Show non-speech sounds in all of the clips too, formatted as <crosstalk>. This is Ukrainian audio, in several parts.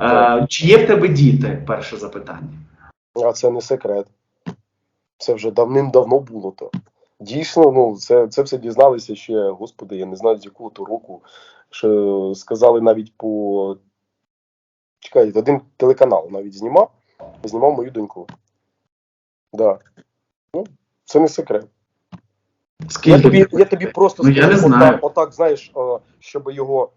Е, чи є в тебе діти? Перше запитання. А це не секрет. Це вже давним-давно було то. Дійсно, ну це, це все дізналися ще, господи, я не знаю з якого то року. Що сказали навіть по. Чекайте, один телеканал навіть знімав, знімав мою доньку. Да. Ну, це не секрет. Я Скільки? тобі, я тобі просто Ну, я не знаю. Отак, отак, знаєш, щоб його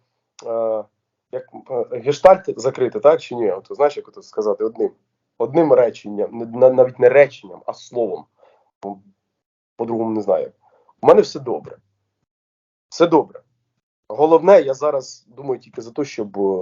е, як е, гештальт закрити, так чи ні? От, знаєш, як це сказати одним. Одним реченням, навіть не реченням, а словом. По-другому не знаю. У мене все добре. Все добре. Головне, я зараз думаю тільки за те, щоб е,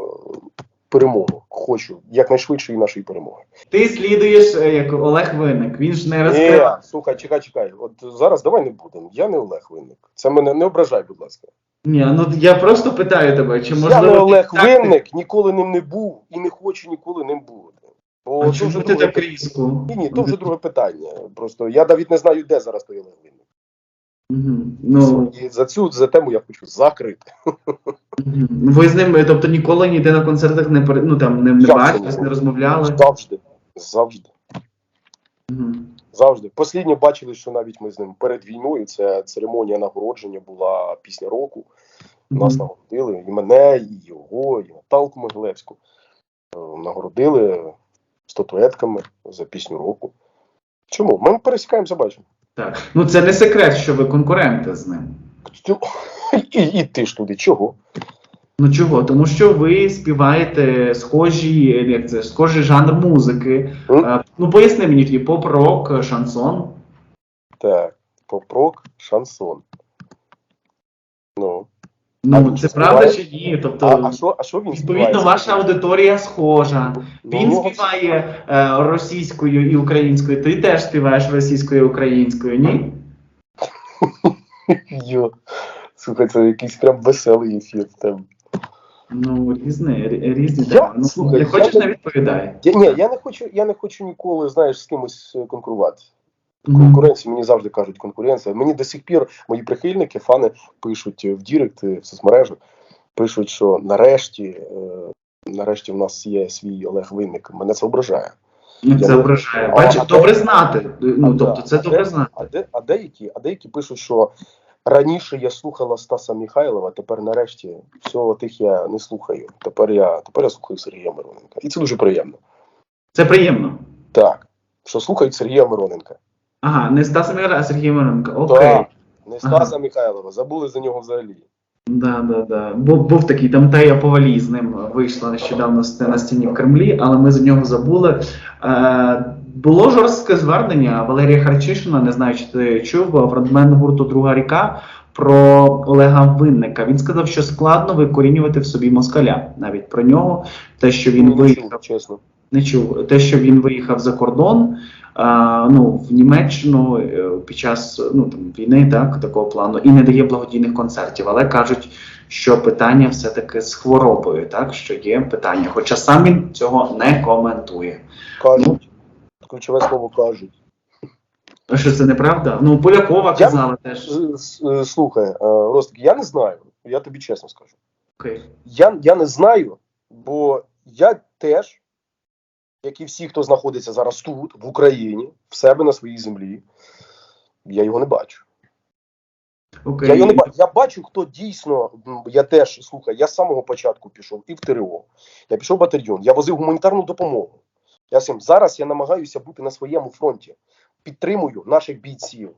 перемогу. Хочу якнайшвидшої нашої перемоги. Ти слідуєш е, як Олег Винник. Він ж не Ні, слухай, чекай, чекай. От зараз давай не будемо. Я не Олег Винник. Це мене не ображай, будь ласка. Ні, ну я просто питаю тебе, чи можливо. я не Олег так- Винник, ніколи ним не був і не хочу ніколи ним бути. Бо А то чому вже ти друге так різко? Ні, ні, то вже друге питання. Просто я навіть не знаю, де зараз той Олег Винник. Мгм. Ну, І за цю за тему я хочу закрити. мгм. ви з ним, тобто ніколи ніде на концертах не пере- ну, там, не, не Як це бачились, не не розмовляли. Завжди. Завжди. Мгм. Завжди. Посліднє бачили, що навіть ми з ним перед війною. Це церемонія нагородження була пісня року. Нас нагородили і мене, і його, і Наталку Могилевську. Е, Нагородили статуетками за пісню року. Чому? Ми пересікаємося, бачимо. Так. Ну це не секрет, що ви конкуренти з ним. І, і ти ж туди, чого? Ну чого? Тому що ви співаєте схожі, як це, схожий жанр музики. Е, Ну поясни мені тоді поп-рок, шансон. Так, поп-рок, шансон. Ну. Ну він це правда співає? чи ні? Тобто, А, а що, а що він відповідно, співає? ваша аудиторія схожа. Ну, Він у нього співає е, російською і українською. Ти теж співаєш російською і українською, ні? <laughs> Йо. Слухай, це якийсь прям веселий ефір. Ну, різне, різні Я- теми. Ну, слухай, не хочеш, не відповідай. Я, ні, я не хочу, я не хочу ніколи, знаєш, з кимось е, конкурувати. Конкуренція, мені завжди кажуть конкуренція. Мені до сих пір мої прихильники, фани пишуть е, в Дірект, е, в соцмережах, пишуть, що нарешті, нарешті в нас є свій Олег Винник. Мене це ображає. Ну, це ображає. Бачиш, добре знати. Ну, тобто, це А добре знати. А, де, а, деякі, а деякі пишуть, що раніше я слухала Стаса Михайлова, тепер нарешті всього тих я не слухаю. Тепер я, тепер я слухаю Сергія Мироненка. І це дуже приємно. Це приємно. Так, що слухають Сергія Мироненка. Ага, не Стаса Мігра, а Сергій Мироненко. Окей. Так, не Ага. Стаса Михайлова, забули за нього взагалі. Да, да, да. Був, був такий там Тея Повалій з ним вийшла нещодавно на стіні в Кремлі, але ми за нього забули. Е, було жорстке звернення Валерія Харчишина, не знаю, чи ти чув, фронтмен гурту Друга ріка про Олега Винника. Він сказав, що складно викорінювати в собі москаля. Навіть про нього, те, що він не виїхав. чув, чесно. не чув те, що він виїхав за кордон, а, ну в Німеччину е, під час ну там війни, так такого плану, і не дає благодійних концертів, але кажуть, що питання все таки з хворобою, так що є питання. Хоча сам він цього не коментує. Кажуть. Ключове слово кажуть. А Що це неправда? Ну Полякова Я- казала теж. З- з- Слухай, е, Ростик, я не знаю. Я тобі чесно скажу. Окей. Я, я не знаю, бо я теж, як і всі, хто знаходиться зараз тут, в Україні, в себе на своїй землі, я його не бачу. Окей. Я його не бачу. Я бачу, хто дійсно. Я теж слухай, я з самого початку пішов і в ТРО. Я пішов в батальйон, я возив гуманітарну допомогу. Я всім зараз я намагаюся бути на своєму фронті. Підтримую наших бійців.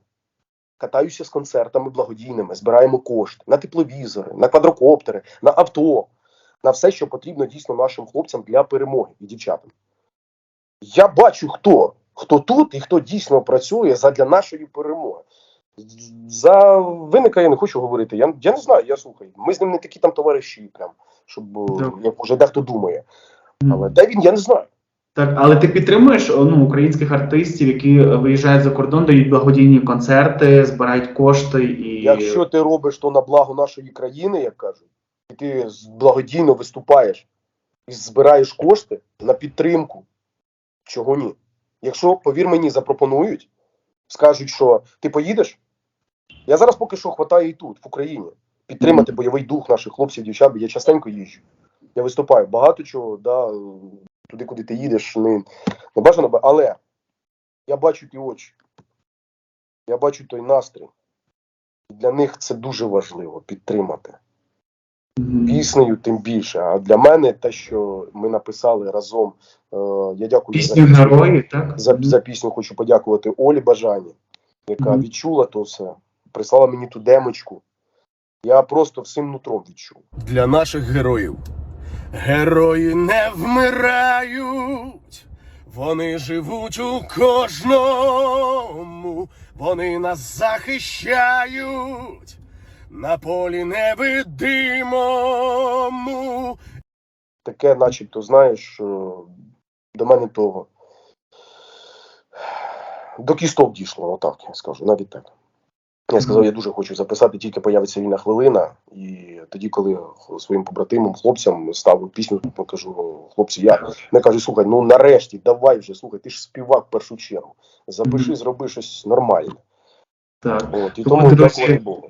Катаюся з концертами благодійними, збираємо кошти на тепловізори, на квадрокоптери, на авто, на все, що потрібно дійсно нашим хлопцям для перемоги і дівчатам. Я бачу, хто, хто тут і хто дійсно працює задля нашої перемоги. За виника я не хочу говорити. Я, я не знаю, я слухаю. Ми з ним не такі там товариші, прям, щоб як уже дехто думає. Але де він, я не знаю. Так, але ти підтримуєш ну, українських артистів, які е, виїжджають за кордон, дають благодійні концерти, збирають кошти і Якщо ти робиш то на благо нашої країни, як кажуть, і ти благодійно виступаєш і збираєш кошти на підтримку, чого ні? Якщо, повір мені, запропонують, скажуть, що ти поїдеш, я зараз поки що хватаю і тут, в Україні, підтримати бойовий дух наших хлопців, дівчат, бо я частенько їжджу. Я виступаю багато чого, да, туди, куди ти їдеш, не, не бажано, би, але я бачу ті очі, я бачу той настрій. Для них це дуже важливо підтримати. Піснею тим більше. А для мене те, що ми написали разом, е, я дякую Пісню пісню. герої, так? За, за пісню хочу подякувати Олі Бажані, яка Мгм. відчула то все, прислала мені ту демочку. Я просто всім нутром відчув. для наших героїв. Герої не вмирають, вони живуть у кожному, вони нас захищають на полі невидимому. Таке, начебто, знаєш, е, до мене того. До кісток дійшло, отак я скажу, навіть так. Я сказав, я дуже хочу записати, тільки появиться вільна хвилина. І тоді, коли своїм побратимам, хлопцям ставив пісню, то кажу, хлопці, я не кажу, слухай, ну нарешті, давай вже, слухай, ти ж співак в першу чергу. Запиши, зроби щось нормальне. Так. От, і Тому, тому друзі, Богу.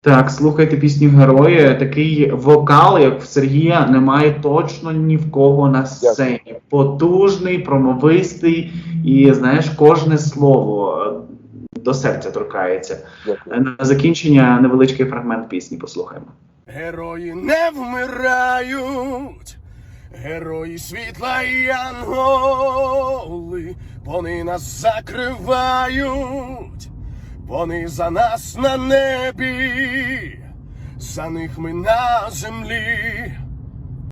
Так, слухайте пісню герої. Такий вокал, як в Сергія, немає точно ні в кого на сцені. Потужний, промовистий, і знаєш, кожне слово до серця торкається. Дякую. На закінчення невеличкий фрагмент пісні послухаємо. Герої не вмирають, герої світла і янголи, вони нас закривають, вони за нас на небі, за них ми на землі.